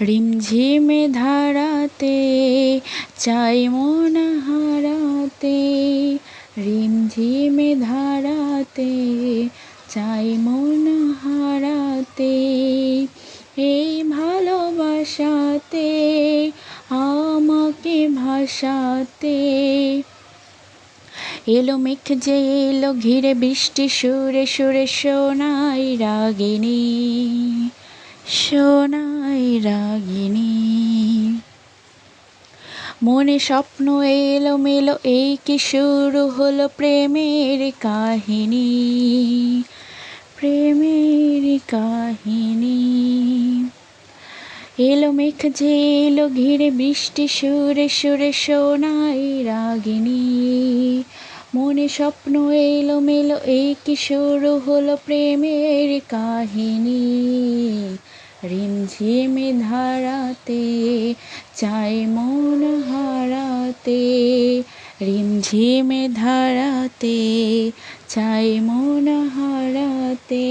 রিমঝিমে ধারাতে চাই মন হারাতে। রিমঝিমে ধারাতে চাই মন হারাতে। এই ভালোবাসাতে আমাকে ভাসাতে। এলো মেঘ যে এলো, ঘিরে বৃষ্টি, সুরে সুরে সোনাই রাগিনী সোনাই রাগিনী। মনে স্বপ্ন এলো মেলো, এই কি শুরু হলো প্রেমের কাহিনী? প্রেমের কাহিনী। এলো মেঘ যে এলো, ঘিরে বৃষ্টি, সুরে সুরে সোনাই রাগিনী মনে স্বপ্ন এলো মেলো এই কি শুরু হলো প্রেমের কাহিনী। রিমঝিমে ধারাতে, চাই মন হারাতে। রিমঝিমে ধারাতে, চাই মন হারাতে।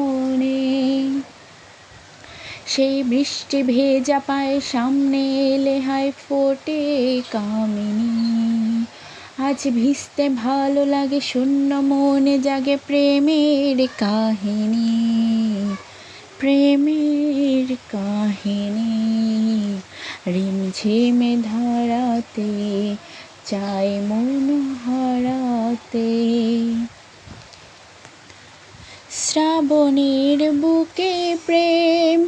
সেই বৃষ্টি ভেজা পায়ে সামনে এলে হায় ফোটে কামিনী। আজ ভিজতে ভালো লাগে, শূন্য মনে জাগে প্রেমের কাহিনী। প্রেমের কাহিনী, রিমঝিমে ধারাতে চাই মন হারাতে। শ্রাবণের বুকে প্রেম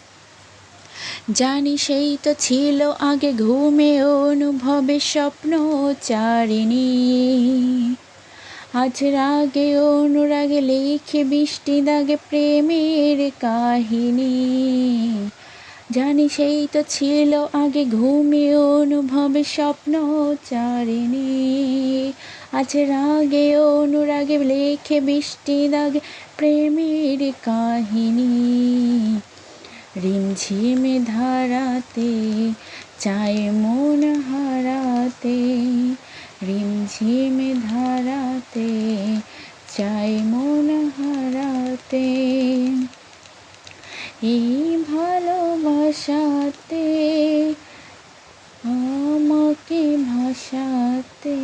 জানি সেই তো ছিল আগে ঘুমে অনুভবে স্বপ্ন চারিণী। আজ রাগে অনুরাগে লিখে বৃষ্টি দাগে প্রেমের কাহিনী। জানি সেই তো ছিল আগে ঘুমে অনুভবে স্বপ্ন চারিণী। আজ রাগে অনুরাগে লেখে বৃষ্টি দাগে প্রেমের কাহিনী। রিমঝিমে ধারাতে চায় মন হারাতে রিমঝিমে ধারাতে চাই মন হারাতে এই ভালোবাসাতে আমাকে ভাসাতে।